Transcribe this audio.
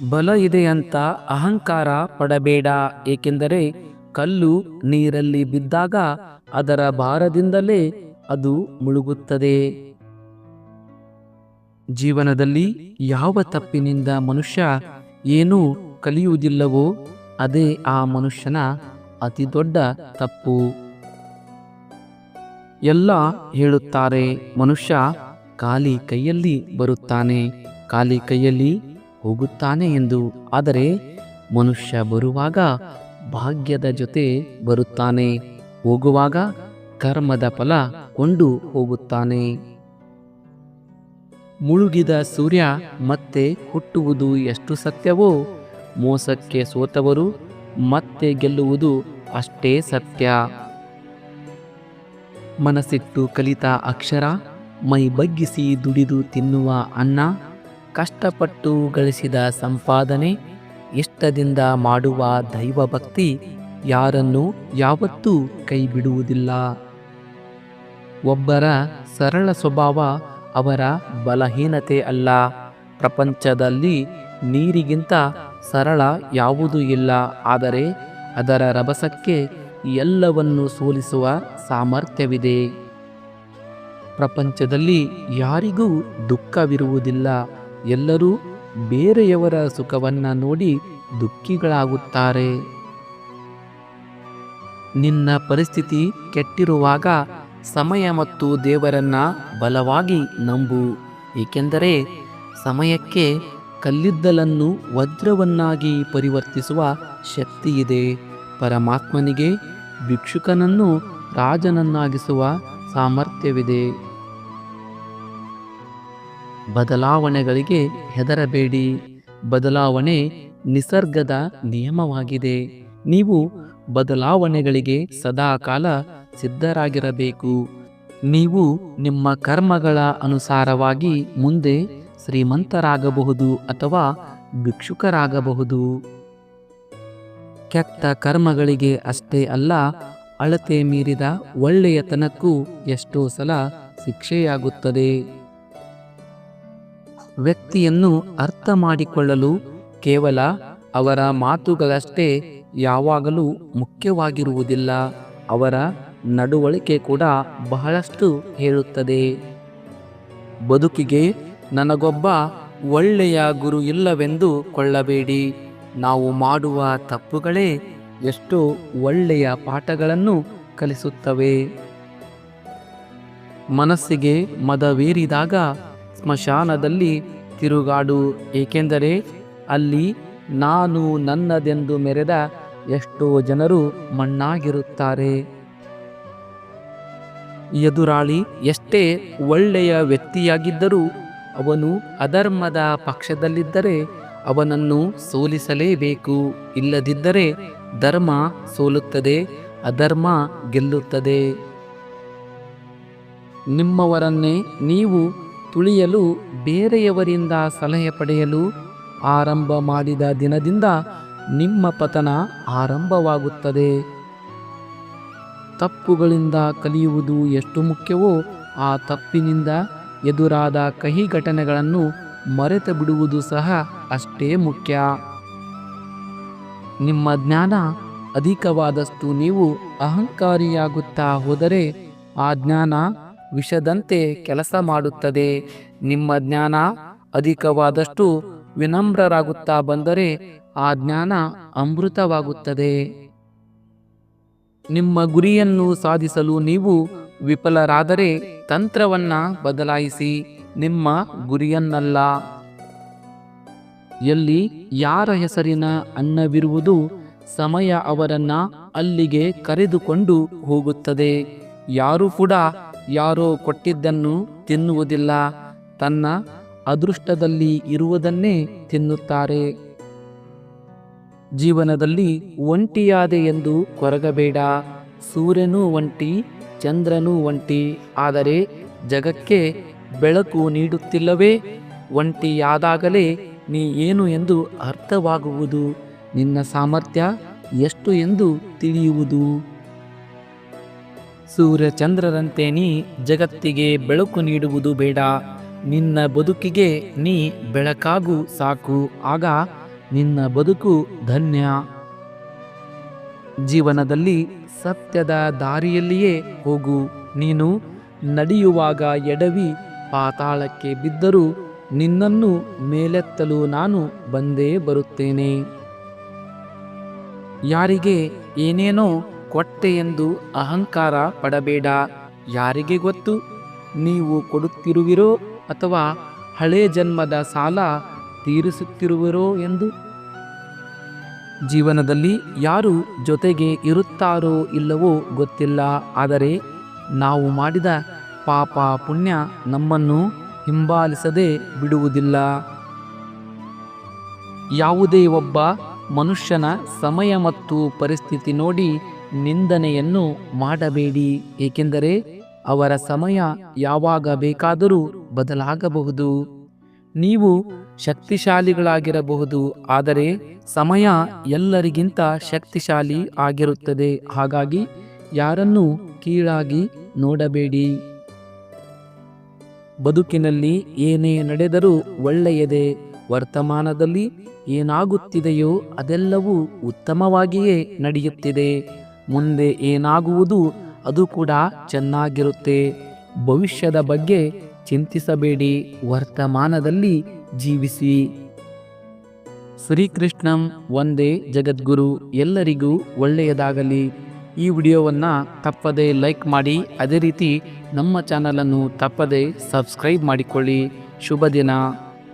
ಬಲ ಇದೆ ಅಂತ ಅಹಂಕಾರ ಪಡಬೇಡ, ಏಕೆಂದರೆ ಕಲ್ಲು ನೀರಲ್ಲಿ ಬಿದ್ದಾಗ ಅದರ ಭಾರದಿಂದಲೇ ಅದು ಮುಳುಗುತ್ತದೆ. ಜೀವನದಲ್ಲಿ ಯಾವ ತಪ್ಪಿನಿಂದ ಮನುಷ್ಯ ಏನೂ ಕಲಿಯುವುದಿಲ್ಲವೋ, ಅದೇ ಆ ಮನುಷ್ಯನ ಅತಿ ದೊಡ್ಡ ತಪ್ಪು. ಎಲ್ಲ ಹೇಳುತ್ತಾರೆ, ಮನುಷ್ಯ ಖಾಲಿ ಕೈಯಲ್ಲಿ ಬರುತ್ತಾನೆ, ಖಾಲಿ ಕೈಯಲ್ಲಿ ಹೋಗುತ್ತಾನೆ ಎಂದು. ಆದರೆ ಮನುಷ್ಯ ಬರುವಾಗ ಭಾಗ್ಯದ ಜೊತೆ ಬರುತ್ತಾನೆ. ಹೋಗುವಾಗ ಕರ್ಮದ ಫಲ ಕೊಂಡು ಹೋಗುತ್ತಾನೆ. ಮುಳುಗಿದ ಸೂರ್ಯ ಮತ್ತೆ ಹುಟ್ಟುವುದು ಎಷ್ಟು ಸತ್ಯವೋ? ಮೋಸಕ್ಕೆ ಸೋತವರು ಮತ್ತೆ ಗೆಲ್ಲುವುದು ಅಷ್ಟೇ ಸತ್ಯ. ಮನಸ್ಸಿಟ್ಟು ಕಲಿತ ಅಕ್ಷರ ಮೈ ಬಗ್ಗಿಸಿ ದುಡಿದು ತಿನ್ನುವ ಅನ್ನ ಕಷ್ಟಪಟ್ಟು ಗಳಿಸಿದ ಸಂಪಾದನೆ, ಇಷ್ಟದಿಂದ ಮಾಡುವ ದೈವಭಕ್ತಿ ಯಾರನ್ನು ಯಾವತ್ತೂ ಕೈ ಬಿಡುವುದಿಲ್ಲ ಒಬ್ಬರ ಸರಳ ಸ್ವಭಾವ ಅವರ ಬಲಹೀನತೆ ಅಲ್ಲ. ಪ್ರಪಂಚದಲ್ಲಿ ನೀರಿಗಿಂತ ಸರಳ ಯಾವುದೂ ಇಲ್ಲ. ಆದರೆ ಅದರ ರಭಸಕ್ಕೆ ಎಲ್ಲವನ್ನು ಸೋಲಿಸುವ ಸಾಮರ್ಥ್ಯವಿದೆ. ಪ್ರಪಂಚದಲ್ಲಿ ಯಾರಿಗೂ ದುಃಖವಿರುವುದಿಲ್ಲ. ಎಲ್ಲರೂ ಬೇರೆಯವರ ಸುಖವನ್ನ ನೋಡಿ ದುಃಖಿಗಳಾಗುತ್ತಾರೆ. ನಿನ್ನ ಪರಿಸ್ಥಿತಿ ಕೆಟ್ಟಿರುವಾಗ ಸಮಯ ಮತ್ತು ದೇವರನ್ನ ಬಲವಾಗಿ ನಂಬು, ಏಕೆಂದರೆ ಸಮಯಕ್ಕೆ ಕಲ್ಲಿದ್ದಲನ್ನು ವಜ್ರವನ್ನಾಗಿ ಪರಿವರ್ತಿಸುವ ಶಕ್ತಿಯಿದೆ. ಪರಮಾತ್ಮನಿಗೆ ಭಿಕ್ಷುಕನನ್ನು ರಾಜನನ್ನಾಗಿಸುವ ಸಾಮರ್ಥ್ಯವಿದೆ. ಬದಲಾವಣೆಗಳಿಗೆ ಹೆದರಬೇಡಿ. ಬದಲಾವಣೆ ನಿಸರ್ಗದ ನಿಯಮವಾಗಿದೆ. ನೀವು ಬದಲಾವಣೆಗಳಿಗೆ ಸದಾಕಾಲ ಸಿದ್ಧರಾಗಿರಬೇಕು. ನೀವು ನಿಮ್ಮ ಕರ್ಮಗಳ ಅನುಸಾರವಾಗಿ ಮುಂದೆ ಶ್ರೀಮಂತರಾಗಬಹುದು ಅಥವಾ ಭಿಕ್ಷುಕರಾಗಬಹುದು. ಕೆಟ್ಟ ಕರ್ಮಗಳಿಗೆ ಅಷ್ಟೇ ಅಲ್ಲ, ಅಳತೆ ಮೀರಿದ ಒಳ್ಳೆಯತನಕ್ಕೂ ಎಷ್ಟೋ ಸಲ ಶಿಕ್ಷೆಯಾಗುತ್ತದೆ. ವ್ಯಕ್ತಿಯನ್ನು ಅರ್ಥ ಮಾಡಿಕೊಳ್ಳಲು ಕೇವಲ ಅವರ ಮಾತುಗಳಷ್ಟೇ ಯಾವಾಗಲೂ ಮುಖ್ಯವಾಗಿರುವುದಿಲ್ಲ, ಅವರ ನಡವಳಿಕೆ ಕೂಡ ಬಹಳಷ್ಟು ಹೇಳುತ್ತದೆ. ಬದುಕಿಗೆ ನನಗೊಬ್ಬ ಒಳ್ಳೆಯ ಗುರು ಇಲ್ಲವೆಂದು ಕೊಳ್ಳಬೇಡಿ. ನಾವು ಮಾಡುವ ತಪ್ಪುಗಳೇ ಎಷ್ಟೋ ಒಳ್ಳೆಯ ಪಾಠಗಳನ್ನು ಕಲಿಸುತ್ತವೆ. ಮನಸ್ಸಿಗೆ ಮದವೇರಿದಾಗ ಸ್ಮಶಾನದಲ್ಲಿ ತಿರುಗಾಡು, ಏಕೆಂದರೆ ಅಲ್ಲಿ ನಾನು ನನ್ನದೆಂದು ಮೆರೆದ ಎಷ್ಟೋ ಜನರು ಮಣ್ಣಾಗಿರುತ್ತಾರೆ. ಎದುರಾಳಿ ಎಷ್ಟೇ ಒಳ್ಳೆಯ ವ್ಯಕ್ತಿಯಾಗಿದ್ದರೂ ಅವನು ಅಧರ್ಮದ ಪಕ್ಷದಲ್ಲಿದ್ದರೆ ಅವನನ್ನು ಸೋಲಿಸಲೇಬೇಕು. ಇಲ್ಲದಿದ್ದರೆ ಧರ್ಮ ಸೋಲುತ್ತದೆ, ಅಧರ್ಮ ಗೆಲ್ಲುತ್ತದೆ. ನಿಮ್ಮವರನ್ನೇ ನೀವು ತುಳಿಯಲು ಬೇರೆಯವರಿಂದ ಸಲಹೆ ಪಡೆಯಲು ಆರಂಭ ಮಾಡಿದ ದಿನದಿಂದ ನಿಮ್ಮ ಪತನ ಆರಂಭವಾಗುತ್ತದೆ. ತಪ್ಪುಗಳಿಂದ ಕಲಿಯುವುದು ಎಷ್ಟು ಮುಖ್ಯವೋ ಆ ತಪ್ಪಿನಿಂದ ಎದುರಾದ ಕಹಿ ಘಟನೆಗಳನ್ನು ಮರೆತು ಬಿಡುವುದು ಸಹ ಅಷ್ಟೇ ಮುಖ್ಯ. ನಿಮ್ಮ ಜ್ಞಾನ ಅಧಿಕವಾದಷ್ಟು ನೀವು ಅಹಂಕಾರಿಯಾಗುತ್ತಾ ಹೋದರೆ ಆ ಜ್ಞಾನ ವಿಷದಂತೆ ಕೆಲಸ ಮಾಡುತ್ತದೆ. ನಿಮ್ಮ ಜ್ಞಾನ ಅಧಿಕವಾದಷ್ಟು ವಿನಮ್ರರಾಗುತ್ತಾ ಬಂದರೆ ಆ ಜ್ಞಾನ ಅಮೃತವಾಗುತ್ತದೆ. ನಿಮ್ಮ ಗುರಿಯನ್ನು ಸಾಧಿಸಲು ನೀವು ವಿಫಲರಾದರೆ ತಂತ್ರವನ್ನ ಬದಲಾಯಿಸಿ ನಿಮ್ಮ ಗುರಿಯನ್ನಲ್ಲ. ಎಲ್ಲಿ ಯಾರ ಹೆಸರಿನ ಅನ್ನವಿರುವುದು ಸಮಯ ಅವರನ್ನ ಅಲ್ಲಿಗೆ ಕರೆದುಕೊಂಡು ಹೋಗುತ್ತದೆ. ಯಾರು ಕೂಡ ಯಾರೋ ಕೊಟ್ಟಿದ್ದನ್ನು ತಿನ್ನುವುದಿಲ್ಲ, ತನ್ನ ಅದೃಷ್ಟದಲ್ಲಿ ಇರುವುದನ್ನೇ ತಿನ್ನುತ್ತಾರೆ. ಜೀವನದಲ್ಲಿ ಒಂಟಿಯಾದೆ ಎಂದು ಕೊರಗಬೇಡ, ಸೂರ್ಯನೂ ಒಂಟಿ, ಚಂದ್ರನೂ ಒಂಟಿ, ಆದರೆ ಜಗಕ್ಕೆ ಬೆಳಕು ನೀಡುತ್ತಿಲ್ಲವೇ? ಒಂಟಿಯಾದಾಗಲೇ ನೀ ಏನು ಎಂದು ಅರ್ಥವಾಗುವುದು, ನಿನ್ನ ಸಾಮರ್ಥ್ಯ ಎಷ್ಟು ಎಂದು ತಿಳಿಯುವುದು. ಸೂರ್ಯಚಂದ್ರರಂತೆ ನೀ ಜಗತ್ತಿಗೆ ಬೆಳಕು ನೀಡುವುದು ಬೇಡ. ನಿನ್ನ ಬದುಕಿಗೆ ನೀ ಬೆಳಕಾಗು ಸಾಕು. ಆಗ ನಿನ್ನ ಬದುಕು ಧನ್ಯ. ಜೀವನದಲ್ಲಿ ಸತ್ಯದ ದಾರಿಯಲ್ಲಿಯೇ ಹೋಗು. ನೀನು ನಡೆಯುವಾಗ ಎಡವಿ ಪಾತಾಳಕ್ಕೆ ಬಿದ್ದರೂ ನಿನ್ನನ್ನು ಮೇಲೆತ್ತಲು ನಾನು ಬಂದೇ ಬರುತ್ತೇನೆ. ಯಾರಿಗೆ ಏನೇನೋ ಕೊಟ್ಟೆ ಎಂದು ಅಹಂಕಾರ ಪಡಬೇಡ. ಯಾರಿಗೆ ಗೊತ್ತು? ನೀವು ಕೊಡುತ್ತಿರುವಿರೋ ಅಥವಾ ಹಳೆ ಜನ್ಮದ ಸಾಲ ತೀರಿಸುತ್ತಿರುವಿರೋ ಎಂದು. ಜೀವನದಲ್ಲಿ ಯಾರು ಜೊತೆಗೆ ಇರುತ್ತಾರೋ ಇಲ್ಲವೋ ಗೊತ್ತಿಲ್ಲ. ಆದರೆ ನಾವು ಮಾಡಿದ ಪಾಪ ಪುಣ್ಯ ನಮ್ಮನ್ನು ಹಿಂಬಾಲಿಸದೆ ಬಿಡುವುದಿಲ್ಲ. ಯಾವುದೇ ಒಬ್ಬ ಮನುಷ್ಯನ ಸಮಯ ಮತ್ತು ಪರಿಸ್ಥಿತಿ ನೋಡಿ ನಿಂದನೆಯನ್ನು ಮಾಡಬೇಡಿ, ಏಕೆಂದರೆ ಅವರ ಸಮಯ ಯಾವಾಗ ಬೇಕಾದರೂ ಬದಲಾಗಬಹುದು. ನೀವು ಶಕ್ತಿಶಾಲಿಗಳಾಗಿರಬಹುದು, ಆದರೆ ಸಮಯ ಎಲ್ಲರಿಗಿಂತ ಶಕ್ತಿಶಾಲಿ ಆಗಿರುತ್ತದೆ. ಹಾಗಾಗಿ ಯಾರನ್ನೂ ಕೀಳಾಗಿ ನೋಡಬೇಡಿ. ಬದುಕಿನಲ್ಲಿ ಏನೇ ನಡೆದರೂ ಒಳ್ಳೆಯದೇ, ವರ್ತಮಾನದಲ್ಲಿ ಏನಾಗುತ್ತಿದೆಯೋ ಅದೆಲ್ಲವೂ ಉತ್ತಮವಾಗಿಯೇ ನಡೆಯುತ್ತಿದೆ. ಮುಂದೆ ಏನಾಗುವುದು ಅದು ಕೂಡ ಚೆನ್ನಾಗಿರುತ್ತೆ. ಭವಿಷ್ಯದ ಬಗ್ಗೆ ಚಿಂತಿಸಬೇಡಿ. ವರ್ತಮಾನದಲ್ಲಿ ಜೀವಿಸಿ. ಶ್ರೀಕೃಷ್ಣಂ ಒಂದೇ ಜಗದ್ಗುರು ಎಲ್ಲರಿಗೂ ಒಳ್ಳೆಯದಾಗಲಿ. ಈ ವಿಡಿಯೋವನ್ನು ತಪ್ಪದೆ ಲೈಕ್ ಮಾಡಿ, ಅದೇ ರೀತಿ ನಮ್ಮ ಚಾನಲನ್ನು ತಪ್ಪದೆ ಸಬ್ಸ್ಕ್ರೈಬ್ ಮಾಡಿಕೊಳ್ಳಿ. ಶುಭ ದಿನ.